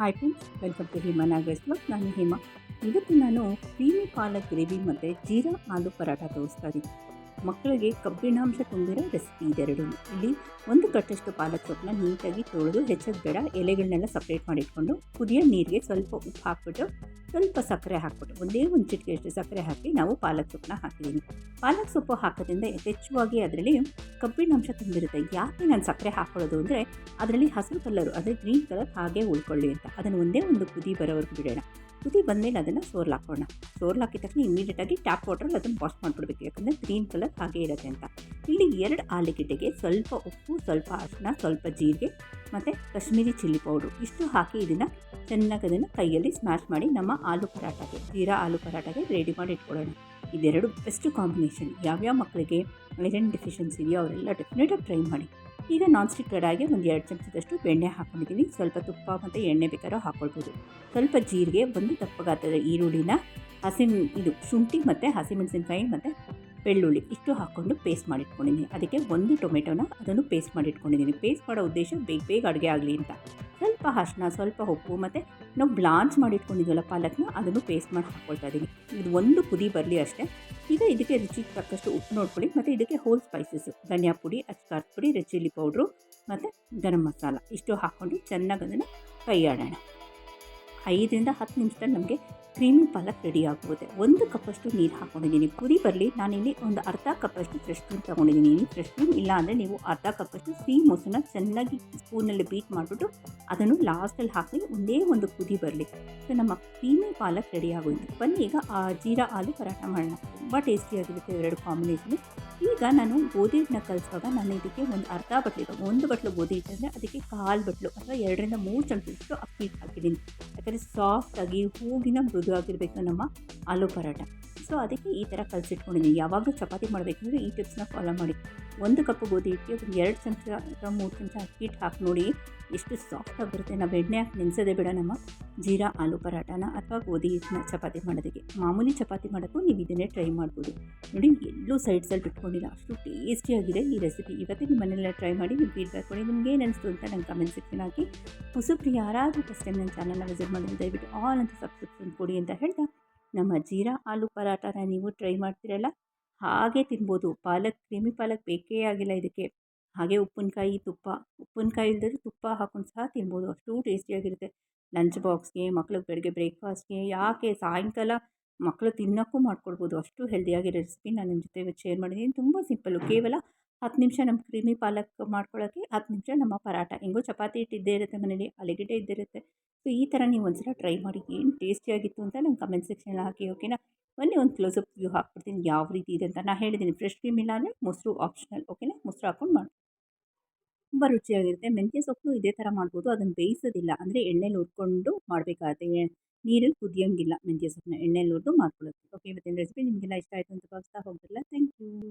Hi friends welcome to Hima Nagesh blog ನಾನು ಹಿಮಾ. ಇವತ್ತು ನಾನು ಕ್ರೀಮಿ ಪಾಲಕ್ ಗ್ರೇವಿ ಮತ್ತು ಜೀರಾ ಆಲೂ ಪರಾಠ ತೋರಿಸ್ತಾ ಇದ್ದೀನಿ. ಮಕ್ಕಳಿಗೆ ಕಬ್ಬಿಣಾಂಶ ತುಂಬಿರೋ ರೆಸಿಪಿ ಇದೆರಡು. ಇಲ್ಲಿ ಒಂದು ಕಟ್ಟಷ್ಟು ಪಾಲಕ್ ಸೊಪ್ಪನ್ನ ನೀಟಾಗಿ ತೊಳೆದು ಹೆಚ್ಚೋದು ಬೇಡ ಎಲೆಗಳನ್ನೆಲ್ಲ ಸಪ್ರೇಟ್ ಮಾಡಿಟ್ಕೊಂಡು ಕುದಿಯೋ ನೀರಿಗೆ ಸ್ವಲ್ಪ ಉಪ್ಪು ಹಾಕ್ಬಿಟ್ಟು ಸ್ವಲ್ಪ ಸಕ್ಕರೆ ಹಾಕ್ಬಿಟ್ಟು ಒಂದೇ ಒಂದು ಚಿಟಿಕೆಯಷ್ಟು ಸಕ್ಕರೆ ಹಾಕಿ ನಾವು ಪಾಲಕ್ ಸೊಪ್ಪನ್ನ ಹಾಕಿದ್ದೀನಿ ಪಾಲಕ್ ಸೊಪ್ಪು ಹಾಕೋದ್ರಿಂದ ಯಥೇಚ್ಛವಾಗಿ ಅದರಲ್ಲಿ ಕಬ್ಬಿಣಾಂಶ ತುಂಬಿರುತ್ತೆ. ಯಾಕೆ ನಾನು ಸಕ್ಕರೆ ಹಾಕೊಳ್ಳೋದು ಅಂದರೆ ಅದರಲ್ಲಿ ಹಸಿರು ಕಲರು ಅಂದರೆ ಗ್ರೀನ್ ಕಲರ್ ಹಾಗೆ ಉಳ್ಕೊಳ್ಳಿ ಅಂತ. ಅದನ್ನು ಒಂದೇ ಒಂದು ಕುದಿ ಬರೋವರೆಗೂ ಬಿಡೋಣ. ಕುದಿ ಬಂದಮೇಲೆ ಅದನ್ನು ಸೋರ್ಲ್ ಹಾಕೋಣ. ಸೋರ್ಲ್ ಹಾಕಿದ ತಕ್ಷಣ ಇಮಿಡಿಯೇಟಾಗಿ ಟ್ಯಾಪ್ ವಾಟ್ರಲ್ಲಿ ಅದನ್ನು ವಾಶ್ ಮಾಡಿಬಿಡ್ಬೇಕು. ಯಾಕಂದರೆ ಗ್ರೀನ್ ಕಲರ್ ಹಾಗೆ ಇರುತ್ತೆ ಅಂತ. ಇಲ್ಲಿ ಎರಡು ಆಲೂಗೆಡ್ಡೆಗೆ ಸ್ವಲ್ಪ ಉಪ್ಪು, ಸ್ವಲ್ಪ ಅರಿಶಿನ ಸ್ವಲ್ಪ ಜೀರಿಗೆ ಮತ್ತು ಕಾಶ್ಮೀರಿ ಚಿಲ್ಲಿ ಪೌಡ್ರು ಇಷ್ಟು ಹಾಕಿ ಇದನ್ನು ಚೆನ್ನಾಗಿ ಅದನ್ನು ಕೈಯಲ್ಲಿ ಸ್ಮ್ಯಾಶ್ ಮಾಡಿ ನಮ್ಮ ಆಲೂ ಪರಾಟಗೆ ಜೀರಾ ಆಲೂ ಪರಾಟಗೆ ರೆಡಿ ಮಾಡಿ ಇಟ್ಕೊಳ್ಳೋಣ. ಇದೆರಡು ಬೆಸ್ಟ್ ಕಾಂಬಿನೇಷನ್ ಯಾವ್ಯಾವ ಮಕ್ಕಳಿಗೆ ಐರನ್ ಡೆಫಿಷಿಯನ್ಸಿ ಇದೆಯೋ ಅವರೆಲ್ಲ ಡೆಫಿನೆಟಾಗಿ ಟ್ರೈ ಮಾಡಿ. ಈಗ ನಾನ್ ಸ್ಟಿಕ್ ಕಡಾಯಿಗೆ ಒಂದು ಎರಡು ಚಮಚದಷ್ಟು ಬೆಣ್ಣೆ ಹಾಕ್ಕೊಂಡಿದ್ದೀನಿ ಸ್ವಲ್ಪ ತುಪ್ಪ ಮತ್ತು ಎಣ್ಣೆ ಬೇಕಾದ್ರೂ ಹಾಕ್ಕೊಳ್ಬೋದು ಸ್ವಲ್ಪ ಜೀರಿಗೆ, ಒಂದು ದಪ್ಪ ಗಾತ್ರದ ಈರುಳ್ಳಿನ ಹಸಿ ಇದು ಶುಂಠಿ ಮತ್ತು ಹಸಿಮೆಣಸಿನ್ಕಾಯಿ ಮತ್ತು ಬೆಳ್ಳುಳ್ಳಿ ಇಷ್ಟು ಹಾಕ್ಕೊಂಡು ಪೇಸ್ಟ್ ಮಾಡಿಟ್ಕೊಂಡಿದ್ದೀನಿ. ಅದಕ್ಕೆ ಒಂದು ಟೊಮೆಟೊನ ಅದನ್ನು ಪೇಸ್ಟ್ ಮಾಡಿಟ್ಕೊಂಡಿದ್ದೀನಿ. ಪೇಸ್ಟ್ ಮಾಡೋ ಉದ್ದೇಶ ಬೇಗ ಬೇಗ ಅಡುಗೆ ಆಗಲಿ ಅಂತ. ಸ್ವಲ್ಪ ಹಸನ ಸ್ವಲ್ಪ ಉಪ್ಪು ಮತ್ತು ನಾವು ಬ್ಲಾಂಚ್ ಮಾಡಿಟ್ಕೊಂಡಿದ್ದೀವಲ್ಲ ಪಾಲಕ್ನ ಅದನ್ನು ಪೇಸ್ಟ್ ಮಾಡಿ ಹಾಕ್ಕೊಳ್ತಾ ಇದ್ದೀನಿ ಇದು ಒಂದು ಕುದಿ ಬರಲಿ ಅಷ್ಟೇ. ಈಗ ಇದಕ್ಕೆ ರುಚಿಗೆ ತಕ್ಕಷ್ಟು ಉಪ್ಪು ನೋಡ್ಕೊಳ್ಳಿ, ಮತ್ತು ಇದಕ್ಕೆ ಹೋಲ್ ಸ್ಪೈಸಸ್ಸು ಧನಿಯಾ ಪುಡಿ ಅಚ್ಕಾರ್ ಪುಡಿ ರೆಡ್ ಚಿಲ್ಲಿ ಪೌಡ್ರು ಮತ್ತು ಗರಂ ಮಸಾಲ. ಇಷ್ಟು ಹಾಕ್ಕೊಂಡು ಚೆನ್ನಾಗಿ ಅದನ್ನು ಕೈಯಾಡೋಣ. ಐದರಿಂದ ಹತ್ತು ನಿಮಿಷದಲ್ಲಿ ನಮಗೆ ಕ್ರೀಮಿ ಪಾಲಕ್ ರೆಡಿ ಆಗುತ್ತೆ ಒಂದು ಕಪ್ಪಷ್ಟು ನೀರು ಹಾಕ್ಕೊಂಡಿದ್ದೀನಿ ಕುದಿ ಬರಲಿ, ನಾನಿಲ್ಲಿ ಒಂದು ಅರ್ಧ ಕಪ್ಪಷ್ಟು ಫ್ರೆಶ್ ಕ್ರೀಮ್ ತೊಗೊಂಡಿದ್ದೀನಿ. ಫ್ರೆಶ್ ಕ್ರೀಮ್ ಇಲ್ಲ ಅಂದರೆ ನೀವು ಅರ್ಧ ಕಪ್ಪಷ್ಟು ಸಿಹಿ ಮೊಸರನ್ನ ಚೆನ್ನಾಗಿ ಸ್ಪೂನಲ್ಲಿ ಬೀಟ್ ಮಾಡಿಬಿಟ್ಟು ಅದನ್ನು ಲಾಸ್ಟಲ್ಲಿ ಹಾಕಿ ಒಂದೇ ಒಂದು ಕುದಿ ಬರಲಿ. ಸೊ ನಮ್ಮ ಕ್ರೀಮಿ ಪಾಲಕ್ ರೆಡಿ ಆಗೋಯ್ತು. ಬನ್ನಿ, ಈಗ ಆ ಜೀರಾ ಆಲೂ ಪರಾಟ ಮಾಡೋಣ. ತುಂಬ ಟೇಸ್ಟಿಯಾಗಿರುತ್ತೆ ಎರಡು ಕಾಂಬಿನೇಷನ್ ಈಗ ನಾನು ಗೋಧಿ ಹಿಟ್ಟನ್ನ ಕಲಿಸುವಾಗ ನಾನು ಇದಕ್ಕೆ ಒಂದು ಅರ್ಧ ಬಟ್ಲು ಒಂದು ಬಟ್ಲು ಗೋಧಿ ಹಿಟ್ಟಂದರೆ ಅದಕ್ಕೆ ಕಾಲು ಬಟ್ಲು ಅಥವಾ ಎರಡರಿಂದ ಮೂರು ಚಮಚದಷ್ಟು ಅಕ್ಕಿ ಹಿಟ್ಟು ಹಾಕಿದ್ದೀನಿ. ಸಾಫ್ಟಾಗಿ ಹೂವಿನ ಮೃದುವಾಗಿರಬೇಕು ನಮ್ಮ ಆಲೂ ಪರಾಟ ಸೊ ಅದಕ್ಕೆ ಈ ಥರ ಕಲಸಿಟ್ಕೊಂಡಿದ್ದೀನಿ ಯಾವಾಗಲೂ ಚಪಾತಿ ಮಾಡಬೇಕಂದ್ರೆ ಈ ಟಿಪ್ಸ್ನ ಫಾಲೋ ಮಾಡಿ. ಒಂದು ಕಪ್ ಗೋಧಿ ಹಿಟ್ಟಿಗೆ ಒಂದು ಎರಡು ಚಮಚ ಅಥವಾ ಮೂರು ಚಮಚ ಅಕ್ಕಿ ಹಿಟ್ಟು ಹಾಕಿ ನೋಡಿ. ಎಷ್ಟು ಸಾಫ್ಟಾಗಿ ಬರುತ್ತೆ. ನಾವು ಎಣ್ಣೆ ಹಾಕಿ ನೆನೆಸೋದೇ ಬೇಡ. ನಮ್ಮ ಜೀರಾ, ಆಲೂ ಪರಾಟಾನ ಅಥವಾ ಗೋಧಿ ಹಿಟ್ಟನ್ನ ಚಪಾತಿ ಮಾಡೋದಕ್ಕೆ. ಮಾಮೂಲಿ ಚಪಾತಿ ಮಾಡೋಕ್ಕೂ ನೀವು ಇದನ್ನೇ ಟ್ರೈ ಮಾಡ್ಬೋದು. ನೋಡಿ, ಎಲ್ಲೂ ಸೈಡ್ಸಲ್ಲಿ ಬಿಟ್ಕೊಂಡಿಲ್ಲ ಅಷ್ಟು ಟೇಸ್ಟಿಯಾಗಿದೆ ಈ ರೆಸಿಪಿ ಇವತ್ತೇ ನಿಮ್ಮ ಮನೆಯಲ್ಲ ಟ್ರೈ ಮಾಡಿ ನೀವು ಫೀಡ್ಬ್ಯಾಕ್ ಕೊಡಿ. ನಿಮ್ಗೆ ಏನು ಅನಿಸ್ತು ಅಂತ ನಂಗೆ ಕಮೆಂಟ್ ಸೆಕ್ಷನ್ ಹಾಕಿ. ಹೊಸಬ್ರು ಯಾರಾದರೂ ಫಸ್ಟ್ ಟೈಮ್ ನನ್ನ ಚಾನಲ್ನ ವಿಸಿಟ್ ಮಾಡಿದ್ರೆ ದಯವಿಟ್ಟು ಆಲ್ ಅಂತ ಸಬ್ಸ್ಕ್ರಿಪ್ಷನ್ ಕೊಡಿ ಅಂತ ಹೇಳ್ತಾ. ನಮ್ಮ ಜೀರಾ, ಆಲೂ ಪರಾಟನ ನೀವು ಟ್ರೈ ಮಾಡ್ತೀರಲ್ಲ? ಹಾಗೆ ತಿನ್ಬೋದು. ಪಾಲಕ್, ಕ್ರೀಮಿ ಪಾಲಕ್ ಬೇಕೇ ಆಗಿಲ್ಲ ಇದಕ್ಕೆ. ಹಾಗೆ ಉಪ್ಪಿನಕಾಯಿ ತುಪ್ಪ. ಉಪ್ಪಿನಕಾಯಿ ಇಲ್ಲದ್ರೆ ತುಪ್ಪ ಹಾಕೊಂಡು ಸಹ ತಿನ್ಬೋದು. ಅಷ್ಟು ಟೇಸ್ಟಿಯಾಗಿರುತ್ತೆ ಲಂಚ್ ಬಾಕ್ಸ್ಗೆ ಮಕ್ಳಿಗೆ ಬೆಳಗ್ಗೆ ಬ್ರೇಕ್ಫಾಸ್ಟ್ಗೆ ಯಾಕೆ ಸಾಯಂಕಾಲ ಮಕ್ಕಳು ತಿನ್ನೋಕ್ಕೂ ಮಾಡ್ಕೊಡ್ಬೋದು. ಅಷ್ಟು ಹೆಲ್ದಿಯಾಗಿರೋ ರೆಸಿಪಿ ನಾನು ನಿಮ್ಮ ಜೊತೆ ಶೇರ್ ಮಾಡಿದ್ದೀನಿ. ತುಂಬ ಸಿಂಪಲ್ಲು ಕೇವಲ ಹತ್ತು ನಿಮಿಷ ನಮ್ಮ ಕ್ರೀಮಿ ಪಾಲಕ್ ಮಾಡ್ಕೊಳ್ಳೋಕ್ಕೆ ಹತ್ತು ನಿಮಿಷ ನಮ್ಮ ಪರಾಟ ಹೆಂಗೋ ಚಪಾತಿ ಇಟ್ಟಿದ್ದೇ ಇರುತ್ತೆ ಮನೇಲಿ, ಅಲಿಗಡ್ಡೆ ಇದ್ದೇ ಇರುತ್ತೆ. ಸೊ ಈ ಥರ ನೀವು ಒಂದ್ಸಲ ಟ್ರೈ ಮಾಡಿ ಏನು ಟೇಸ್ಟಿಯಾಗಿತ್ತು ಅಂತ ನಂಗೆ ಕಮೆಂಟ್ ಸೆಕ್ಷನಲ್ಲಿ ಹಾಕಿ ಓಕೆನಾ ಬನ್ನಿ ಒಂದು ಕ್ಲೋಸಪ್ ವ್ಯೂ ಹಾಕ್ಬಿಡ್ತೀನಿ. ಯಾವ ರೀತಿ ಇದೆ ಅಂತ. ನಾನು ಹೇಳಿದ್ದೀನಿ ಫ್ರೆಶ್ ಕ್ರೀಮ್ ಇಲ್ಲ ಅಂದರೆ ಮೊಸರು ಆಪ್ಷನಲ್ ಓಕೆನಾ ಮೊಸರು ಹಾಕ್ಕೊಂಡು ಮಾಡಿ ತುಂಬ ರುಚಿಯಾಗಿರುತ್ತೆ. ಮೆಂತ್ಯ ಸೊಪ್ಪು ಇದೇ ಥರ ಮಾಡ್ಬೋದು. ಅದನ್ನು ಬೇಯಿಸೋದಿಲ್ಲ. ಅಂದರೆ ಎಣ್ಣೆಲಿ ಹುರ್ಕೊಂಡು ಮಾಡಬೇಕಾಗುತ್ತೆ. ನೀರಲ್ಲಿ ಕುದಿಯೋಂಗಿಲ್ಲ ಮೆಂತ್ಯ ಸೊಪ್ಪನ್ನ. ಎಣ್ಣೆಲಿ ಹುರಿದು ಮಾಡ್ಕೊಳ್ಳೋದು. ಓಕೆ ಇವತ್ತಿನ ರೆಸಿಪಿ ನಿಮಗೆಲ್ಲ ಇಷ್ಟ ಆಯಿತು ಅಂತ ಭಾವಿಸ್ತಾ ಹೋಗ್ತಿರಲ್ಲ. Thank you